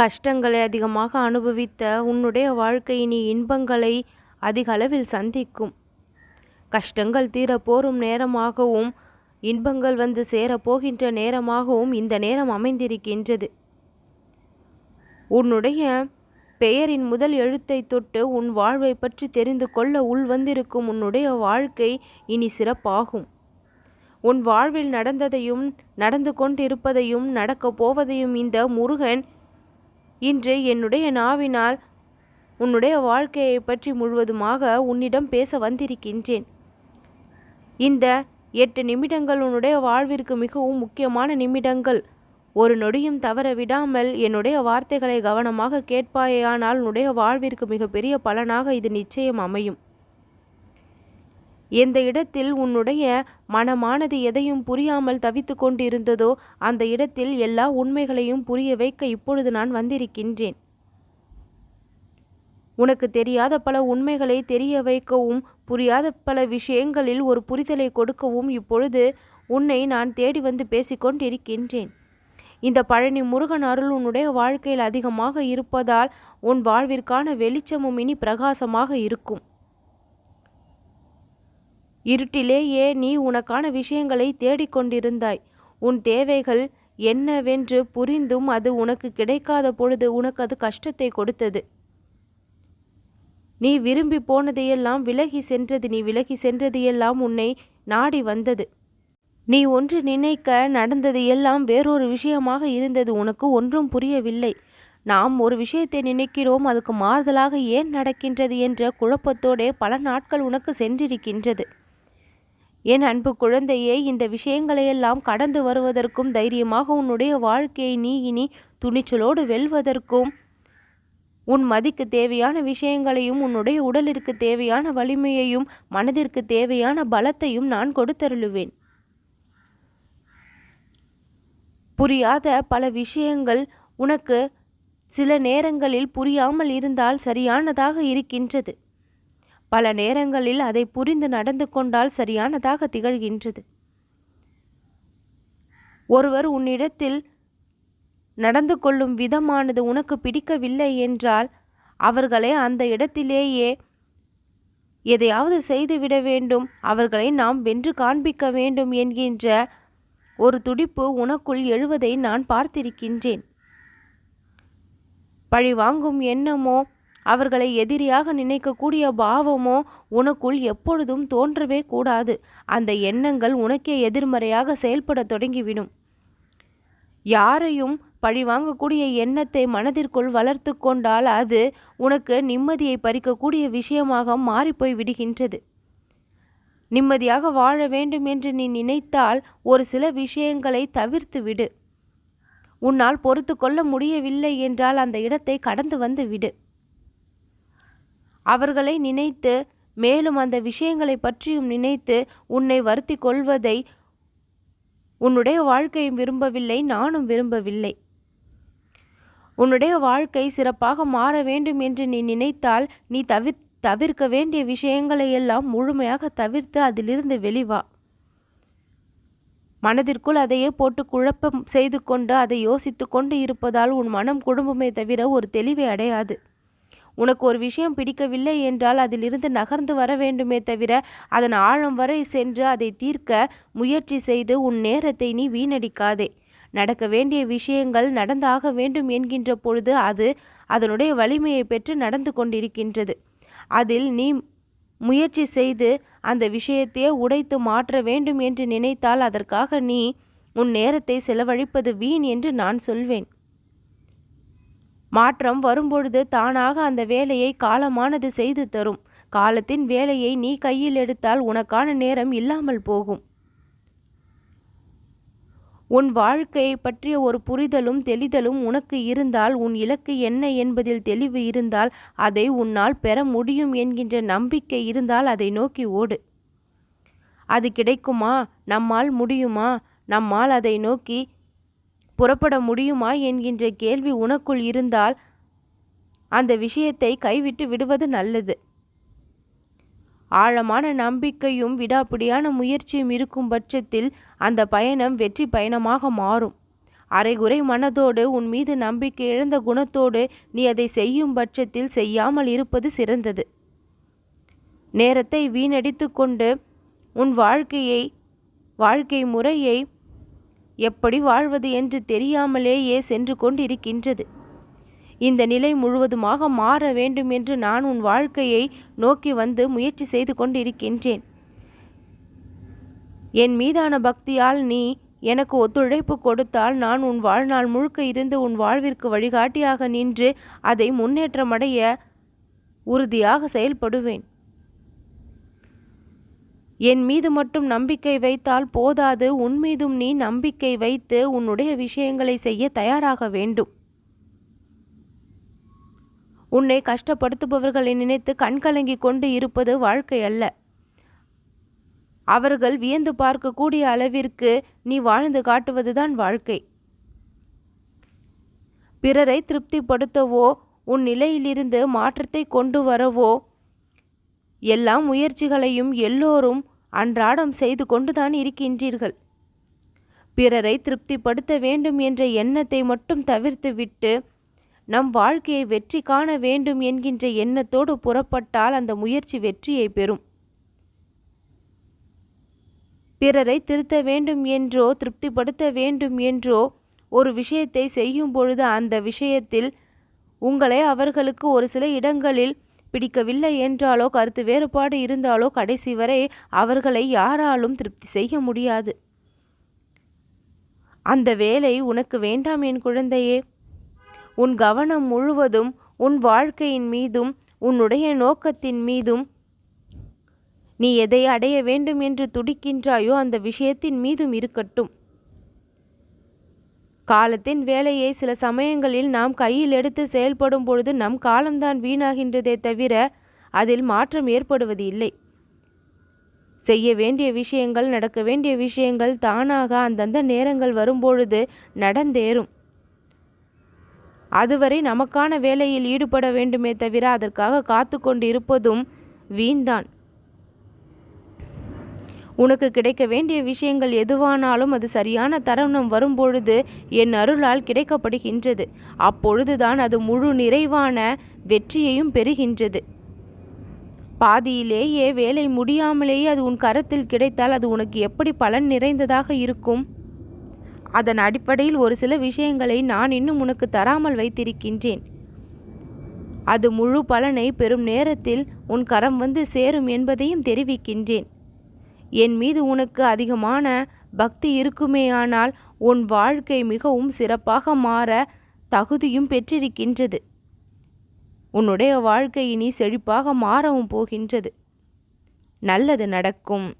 கஷ்டங்களை அதிகமாக அனுபவித்த உன்னுடைய வாழ்க்கை இனி இன்பங்களை அதிக அளவில் சந்திக்கும். கஷ்டங்கள் தீரப்போரும் நேரமாகவும் இன்பங்கள் வந்து சேரப்போகின்ற நேரமாகவும் இந்த நேரம் அமைந்திருக்கின்றது. உன்னுடைய பெயரின் முதல் எழுத்தை தொட்டு உன் வாழ்வை பற்றி தெரிந்து கொள்ள உள் வந்திருக்கும் உன்னுடைய வாழ்க்கை இனி சிறப்பாகும். உன் வாழ்வில் நடந்ததையும் நடந்து கொண்டிருப்பதையும் நடக்கப் போவதையும் இந்த முருகன் இன்று என்னுடைய நாவினால் உன்னுடைய வாழ்க்கையை பற்றி முழுவதுமாக உன்னிடம் பேச வந்திருக்கின்றேன். இந்த எட்டு நிமிடங்கள் உன்னுடைய வாழ்விற்கு மிகவும் முக்கியமான நிமிடங்கள். ஒரு நொடியும் தவற விடாமல் என்னுடைய வார்த்தைகளை கவனமாக கேட்பாயானால் உன்னுடைய வாழ்விற்கு மிகப்பெரிய பலனாக இது நிச்சயம் அமையும். எந்த இடத்தில் உன்னுடைய மனமானது எதையும் புரியாமல் தவித்து கொண்டிருந்ததோ அந்த இடத்தில் எல்லா உண்மைகளையும் புரிய வைக்க இப்பொழுது நான் வந்திருக்கின்றேன். உனக்கு தெரியாத பல உண்மைகளை தெரிய வைக்கவும் புரியாத பல விஷயங்களில் ஒரு புரிதலை கொடுக்கவும் இப்பொழுது உன்னை நான் தேடி வந்து பேசிக்கொண்டிருக்கின்றேன் இந்த பழனி முருகன் அருள் உன்னுடைய வாழ்க்கையில் அதிகமாக இருப்பதால் உன் வாழ்விற்கான வெளிச்சமும் இனி பிரகாசமாக இருக்கும். இருட்டிலேயே நீ உனக்கான விஷயங்களை தேடிக்கொண்டிருந்தாய். உன் தேவைகள் என்னவென்று புரிந்தும் அது உனக்கு கிடைக்காத பொழுது உனக்கு அது கஷ்டத்தை கொடுத்தது. நீ விரும்பி போனதையெல்லாம் விலகி சென்றது நீ விலகி சென்றது எல்லாம் உன்னை நாடி வந்தது. நீ ஒன்று நினைக்க நடந்தது எல்லாம் வேறொரு விஷயமாக இருந்தது உனக்கு ஒன்றும் புரியவில்லை. நாம் ஒரு விஷயத்தை நினைக்கிறோம் அதுக்கு மாறுதலாக ஏன் நடக்கின்றது என்ற குழப்பத்தோடே பல நாட்கள் உனக்கு சென்றிருக்கின்றது. என் அன்பு குழந்தையே இந்த விஷயங்களையெல்லாம் கடந்து வருவதற்கும் தைரியமாக உன்னுடைய வாழ்க்கையை நீ இனி துணிச்சலோடு வெல்வதற்கும் உன் மதிக்கு தேவையான விஷயங்களையும் உன்னுடைய உடலிற்கு தேவையான வலிமையையும் மனதிற்கு தேவையான பலத்தையும் நான் கொடுத்தருளுவேன். புரியாத பல விஷயங்கள் உனக்கு சில நேரங்களில் புரியாமல் இருந்தால் சரியானதாக இருக்கின்றது. பல நேரங்களில் அதை புரிந்து நடந்து கொண்டால் சரியானதாக திகழ்கின்றது. ஒருவர் உன்னிடத்தில் நடந்து கொள்ளும் விதமானது உனக்கு பிடிக்கவில்லை என்றால் அவர்களை அந்த இடத்திலேயே எதையாவது செய்துவிட வேண்டும் அவர்களை நாம் வென்று காண்பிக்க வேண்டும் என்கின்ற ஒரு துடிப்பு உனக்குள் எழுவதை நான் பார்த்திருக்கின்றேன். பழி வாங்கும் எண்ணமோ அவர்களை எதிரியாக நினைக்கக்கூடிய பாவமோ உனக்குள் எப்பொழுதும் தோன்றவே கூடாது. அந்த எண்ணங்கள் உனக்கே எதிர்மறையாக செயல்பட தொடங்கிவிடும். யாரையும் பழி வாங்கக்கூடிய எண்ணத்தை மனதிற்குள் வளர்த்து கொண்டால் அது உனக்கு நிம்மதியை பறிக்கக்கூடிய விஷயமாக மாறிப்போய் விடுகின்றது. நிம்மதியாக வாழ வேண்டும் என்று நீ நினைத்தால் ஒரு சில விஷயங்களை தவிர்த்து விடு. உன்னால் பொறுத்து கொள்ள முடியவில்லை என்றால் அந்த இடத்தை கடந்து வந்து விடு. அவர்களை நினைத்து மேலும் அந்த விஷயங்களை பற்றியும் நினைத்து உன்னை வருத்தி கொள்வதை உன்னுடைய வாழ்க்கையும் விரும்பவில்லை நானும் விரும்பவில்லை. உன்னுடைய வாழ்க்கை சிறப்பாக மாற வேண்டும் என்று நீ நினைத்தால் நீ தவிர் தவிர்க்க வேண்டிய விஷயங்களை எல்லாம் முழுமையாக தவிர்த்து அதிலிருந்து வெளிவா மனதிற்குள் அதையே போட்டு குழப்பம் செய்து கொண்டு அதை யோசித்து கொண்டு இருப்பதால் உன் மனம் குடும்பமே தவிர ஒரு தெளிவை அடையாது. உனக்கு ஒரு விஷயம் பிடிக்கவில்லை என்றால் அதிலிருந்து நகர்ந்து வர வேண்டுமே தவிர அதன் ஆழம் வரை சென்று அதை தீர்க்க முயற்சி செய்து உன் நேரத்தை நீ வீணடிக்காதே. நடக்க வேண்டிய விஷயங்கள் நடந்தாக வேண்டும் என்கின்ற பொழுது அது அதனுடைய வலிமையை பெற்று நடந்து கொண்டிருக்கின்றது. அதில் நீ முயற்சி செய்து அந்த விஷயத்தையே உடைத்து மாற்ற வேண்டும் என்று நினைத்தால் அதற்காக நீ உன் நேரத்தை செலவழிப்பது வீண் என்று நான் சொல்வேன். மாற்றம் வரும்பொழுது தானாக அந்த வேலையை காலமானது செய்து தரும். காலத்தின் வேலையை நீ கையில் எடுத்தால் உனக்கான நேரம் இல்லாமல் போகும். உன் வாழ்க்கையை பற்றிய ஒரு புரிதலும் தெளிதலும் உனக்கு இருந்தால் உன் இலக்கு என்ன என்பதில் தெளிவு இருந்தால் அதை உன்னால் பெற முடியும் என்கின்ற நம்பிக்கை இருந்தால் அதை நோக்கி ஓடு. அது கிடைக்குமா? நம்மால் முடியுமா? நம்மால் அதை நோக்கி புறப்பட முடியுமா என்கின்ற கேள்வி உனக்குள் இருந்தால் அந்த விஷயத்தை கைவிட்டு விடுவது நல்லது. ஆழமான நம்பிக்கையும் விடாப்பிடியான முயற்சியும் இருக்கும் பட்சத்தில் அந்த பயணம் வெற்றி பயணமாக மாறும். அரைகுறை மனதோடு உன் மீது நம்பிக்கை இழந்த குணத்தோடு நீ அதை செய்யும் பட்சத்தில் செய்யாமல் இருப்பது சிறந்தது. நேரத்தை வீணடித்து கொண்டு உன் வாழ்க்கையை வாழ்க்கை முறையை எப்படி வாழ்வது என்று தெரியாமலேயே சென்று கொண்டிருக்கின்றது. இந்த நிலை முழுவதுமாக மாற வேண்டும் என்று நான் உன் வாழ்க்கையை நோக்கி வந்து முயற்சி செய்து கொண்டிருக்கின்றேன். என் மீதான பக்தியால் நீ எனக்கு ஒத்துழைப்பு கொடுத்தால் நான் உன் வாழ்நாள் முழுக்க இருந்து உன் வாழ்விற்கு வழிகாட்டியாக நின்று அதை முன்னேற்றமடைய உறுதியாக செயல்படுவேன். என் மீது மட்டும் நம்பிக்கை வைத்தால் போதாது உன் மீதும் நீ நம்பிக்கை வைத்து உன்னுடைய விஷயங்களை செய்ய தயாராக வேண்டும். உன்னை கஷ்டப்படுத்துபவர்களை நினைத்து கண்கலங்கி கொண்டு இருப்பது வாழ்க்கை அல்ல. அவர்கள் வியந்து பார்க்கக்கூடிய அளவிற்கு நீ வாழ்ந்து காட்டுவதுதான் வாழ்க்கை. பிறரை திருப்திப்படுத்தவோ உன் நிலையிலிருந்து மாற்றத்தை கொண்டு வரவோ எல்லா முயற்சிகளையும் எல்லோரும் அன்றாடம் செய்து கொண்டுதான் இருக்கின்றீர்கள். பிறரை திருப்திப்படுத்த வேண்டும் என்ற எண்ணத்தை மட்டும் தவிர்த்துவிட்டு நம் வாழ்க்கையை வெற்றி காண வேண்டும் என்கின்ற எண்ணத்தோடு புறப்பட்டால் அந்த முயற்சி வெற்றியை பெறும். பிறரை திருத்த வேண்டும் என்றோ திருப்திப்படுத்த வேண்டும் என்றோ ஒரு விஷயத்தை செய்யும் பொழுது அந்த விஷயத்தில் உங்களை அவர்களுக்கு ஒரு சில இடங்களில் பிடிக்கவில்லை என்றாலோ கருத்து வேறுபாடு இருந்தாலோ கடைசி வரை அவர்களை யாராலும் திருப்தி செய்ய முடியாது. அந்த வேலை உனக்கு வேண்டாம் என் குழந்தையே. உன் கவனம் முழுவதும் உன் வாழ்க்கையின் மீதும் உன்னுடைய நோக்கத்தின் மீதும். நீ எதை அடைய வேண்டும் என்று துடிக்கின்றாயோ அந்த விஷயத்தின் மீதும் இருக்கட்டும். காலத்தின் வேலையை சில சமயங்களில் நாம் கையில் எடுத்து செயல்படும் பொழுது நம் காலம்தான் வீணாகின்றதே தவிர அதில் மாற்றம் ஏற்படுவது இல்லை. செய்ய வேண்டிய விஷயங்கள் நடக்க வேண்டிய விஷயங்கள் தானாக அந்தந்த நேரங்கள் வரும்பொழுது நடந்தேறும். அதுவரை நமக்கான வேலையில் ஈடுபட வேண்டுமே தவிர அதற்காக காத்து கொண்டு இருப்பதும் வீண்தான். உனக்கு கிடைக்க வேண்டிய விஷயங்கள் எதுவானாலும் அது சரியான தருணம் வரும்பொழுது என் அருளால் கிடைக்கப்படுகின்றது. அப்பொழுதுதான் அது முழு நிறைவான வெற்றியையும் பெறுகின்றது. பாதியிலேயே வேலை முடியாமலேயே அது உன் கரத்தில் கிடைத்தால் அது உனக்கு எப்படி பலன் நிறைந்ததாக இருக்கும்? அதன் அடிப்படையில் ஒரு சில விஷயங்களை நான் இன்னும் உனக்கு தராமல் வைத்திருக்கின்றேன். அது முழு பலனை பெறும் நேரத்தில் உன் கரம் வந்து சேரும் என்பதையும் தெரிவிக்கின்றேன். என் மீது உனக்கு அதிகமான பக்தி இருக்குமேயானால் உன் வாழ்க்கை மிகவும் சிறப்பாக மாற தகுதியும் பெற்றிருக்கின்றது. உன்னுடைய வாழ்க்கை இனி செழிப்பாக மாறவும் போகின்றது. நல்லது நடக்கும்.